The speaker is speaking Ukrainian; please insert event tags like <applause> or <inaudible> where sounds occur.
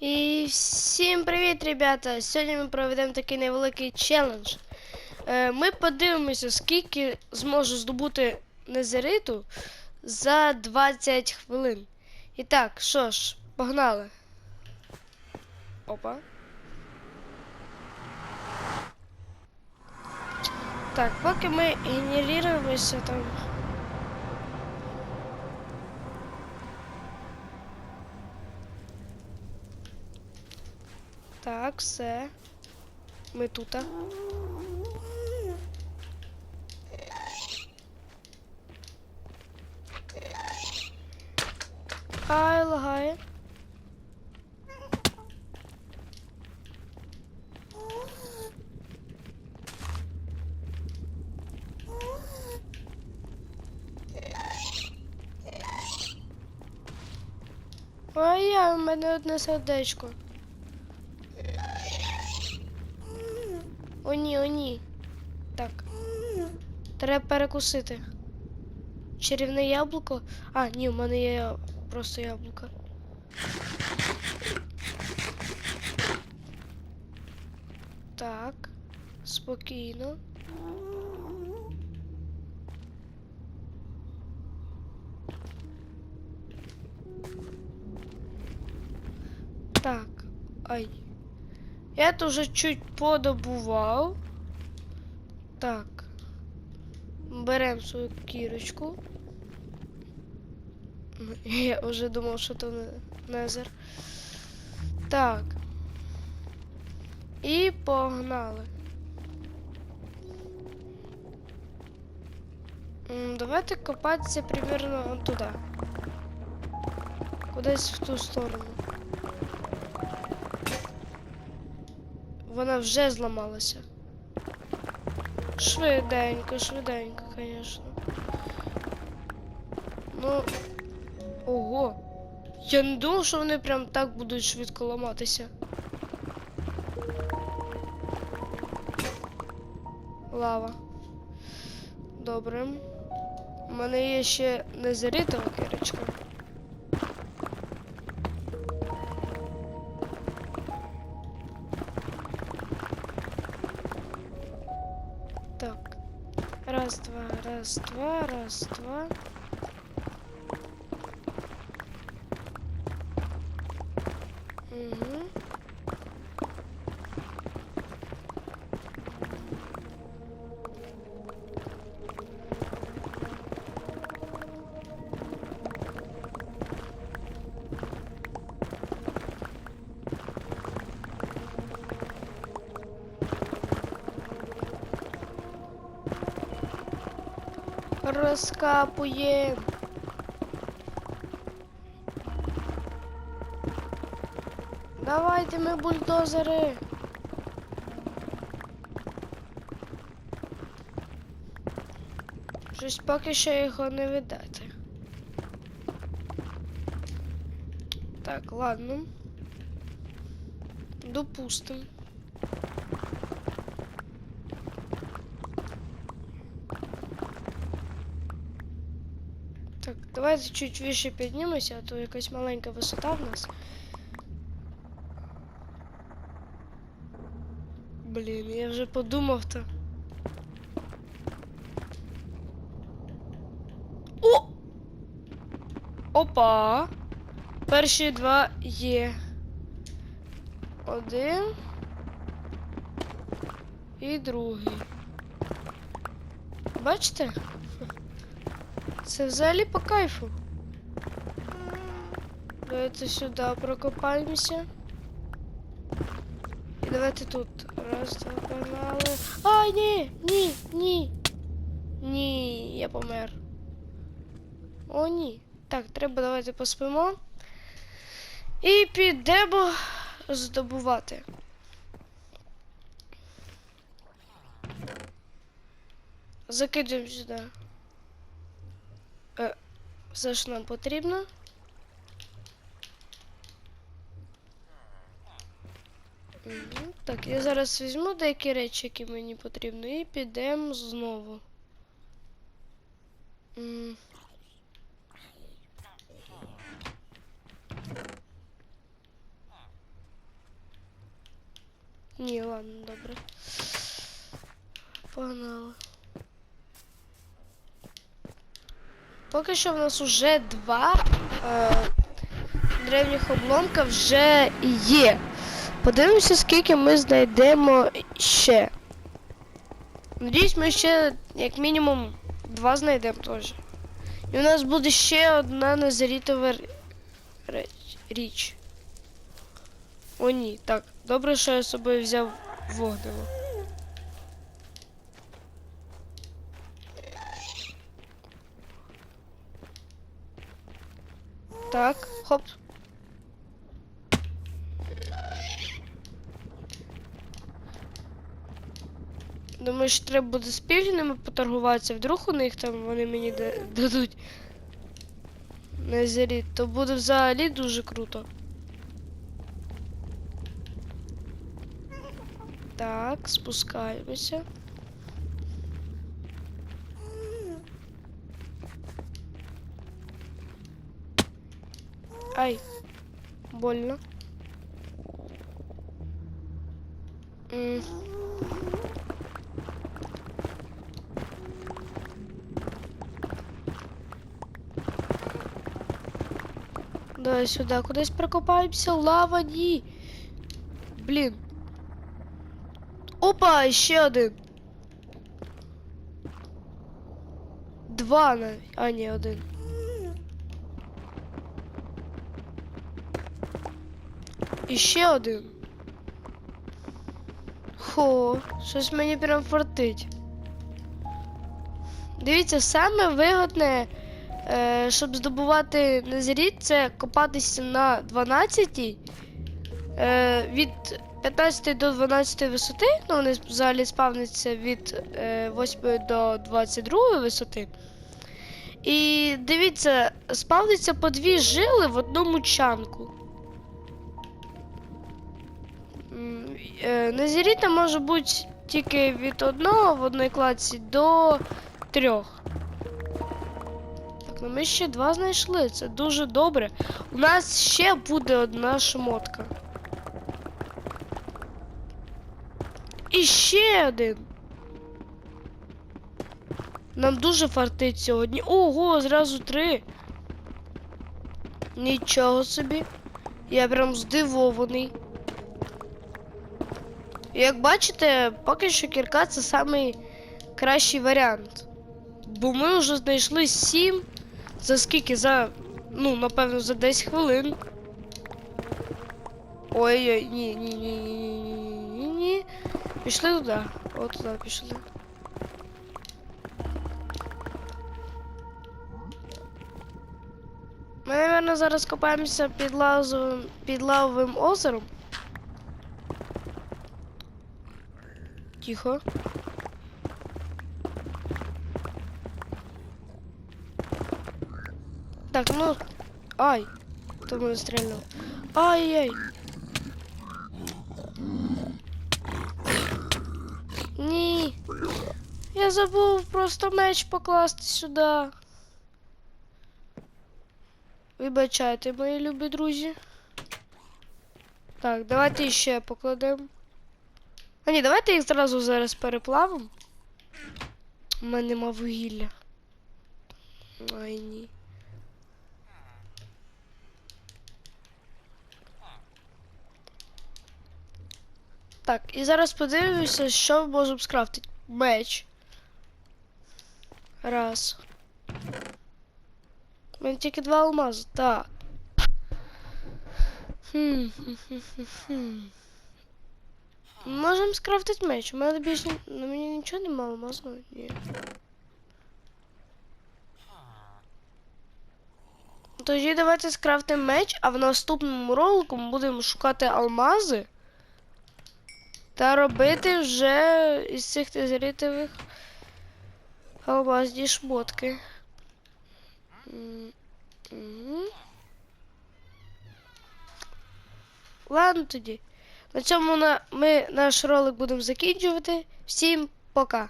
І всім привіт, ребята! Сьогодні ми проведемо такий невеликий челендж. Е, ми подивимося, скільки зможу здобути незериту за 20 хвилин. І так, що ж, погнали. Опа. Так, поки ми генеруємося там. Так, все. Ми тут. Ай, лагає. Ой, я, у мене одне сердечко. О ні, о ні. Так. Треба перекусити. Чарівне яблуко. А, ні, у мене є просто яблуко. Так. Спокійно. Я тут вже чуть подобував. Так. Беремо свою кірочку. <laughs> Я вже думав, що то незер. Так. І погнали. Давайте копатися примерно туди. Кудись в ту сторону. Вона вже зламалася. Швиденько, швиденько, звісно. Ну. Ого. Я не думав, що вони прям так будуть швидко ламатися. Лава. Добре. У мене є ще незарітова кирочка. Раз, два, раз, два, раз, два. Розкапуємо. Давайте ми бульдозери. Щось поки що його не видати. Так, ладно. Допустим. Так, давайте чуть вище піднімемося, а то якась маленька висота в нас. Блін, я вже подумав то. О! Опа! Перші два є. Один. І другий. Бачите? Це взагалі по кайфу. Давайте сюди прокопаємося. І давайте тут. Раз, два, погнали. Ай, ні, ні, ні. Ні, я помер. О, ні. Так, треба давайте поспимо. І підемо здобувати. Закидуємо сюди. Е, все, що нам потрібно. Так, я зараз візьму деякі речі, які мені потрібні, і підемо знову. Ні, ладно, добре. Погнали. Поки що в нас уже два е, древніх обломка вже є. Подивимося, скільки ми знайдемо ще. Надіюсь, ми ще як мінімум два знайдемо теж. І у нас буде ще одна незарітова річ. О, ні, так. Добре, що я з собою взяв вогниво. Так, хоп. Думаю, що треба буде з пільгними поторгуватися, вдруг у них там вони мені да- дадуть незаріт, то буде взагалі дуже круто. Так, спускаємося. Ай, больно. М. Давай сюда, кудись прокопаємося. Лава, ні. Блін. Опа, ще один. Два. А, ні, один. І ще один. Хо, щось мені прям фартить. Дивіться, саме вигодне, е, щоб здобувати незріт, це копатися на 12 е, від 15 до 12 висоти. Ну, вони взагалі спавняться від е, 8 до 22 висоти. І дивіться, спавняться по дві жили в одному чанку. Е, може бути тільки від одного в одній кладці до трьох. Так, ну ми ще два знайшли. Це дуже добре. У нас ще буде одна шмотка. І ще один. Нам дуже фартить сьогодні. Ого, зразу три. Нічого собі. Я прям здивований. Як бачите, поки що кірка це самий кращий варіант. Бо ми вже знайшли сім. За скільки? За. Ну, напевно, за 10 хвилин. Ой-ой, ні, ні, ні, ні, ні. Пішли туди. От туди пішли. Ми, мабуть, зараз копаємося під лазовим, під лавовим озером. Тихо. Так, ну. Ай! Хто мене стрільнув? Ай-яй! Ні. Я забув просто меч покласти сюди. Вибачайте, мої любі друзі. Так, давайте ще покладемо. А ні, давайте їх зразу зараз переплавимо. У мене нема вугілля. Ай ні. Так, і зараз подивимося, що ми можемо скрафтити. Меч. Раз. У мене тільки два алмази. Так. Хм. Можемо скрафтити меч. У мене більше на мені нічого немає алмазного. Ні. Тоді давайте скрафтимо меч, а в наступному ролику ми будемо шукати алмази та робити вже із цих тезерітових алмазні шмотки. Ладно тоді. На цьому на, ми наш ролик будемо закінчувати. Всім пока!